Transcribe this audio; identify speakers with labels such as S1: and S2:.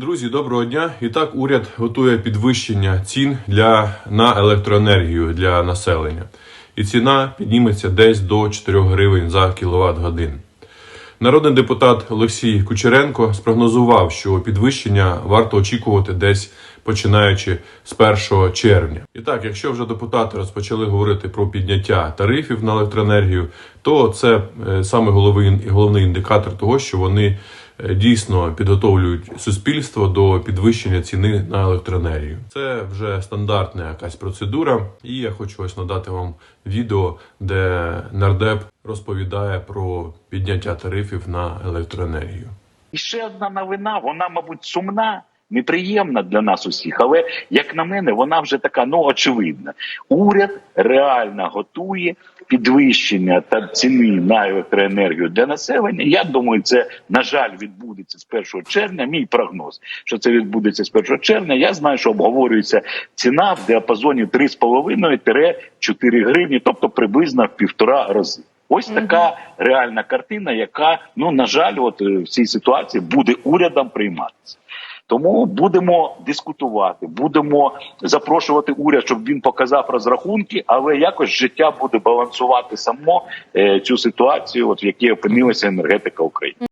S1: Друзі, доброго дня! І так уряд готує підвищення цін для на електроенергію для населення. І ціна підніметься десь до 4 гривень за кіловат годин. Народний депутат Олексій Кучеренко спрогнозував, що підвищення варто очікувати десь починаючи з 1 червня. І так, якщо вже депутати розпочали говорити про підняття тарифів на електроенергію, то це е, саме головний, головний індикатор того, що вони е, дійсно підготовлюють суспільство до підвищення ціни на електроенергію. Це вже стандартна якась процедура, і я хочу ось надати вам відео, де нардеп розповідає про підняття тарифів на електроенергію.
S2: І ще одна новина, вона, мабуть, сумна, неприємна для нас усіх, але як на мене, вона вже така ну очевидна. Уряд реально готує підвищення та ціни на електроенергію для населення. Я думаю, це на жаль відбудеться з 1 червня. Мій прогноз, що це відбудеться з 1 червня. Я знаю, що обговорюється ціна в діапазоні 3,5-4 гривні, тобто приблизно в півтора рази. Ось така реальна картина, яка ну на жаль, от е, в цій ситуації буде урядом прийматися. Тому будемо дискутувати, будемо запрошувати уряд, щоб він показав розрахунки, але якось життя буде балансувати само е, цю ситуацію, от в якій опинилася енергетика України.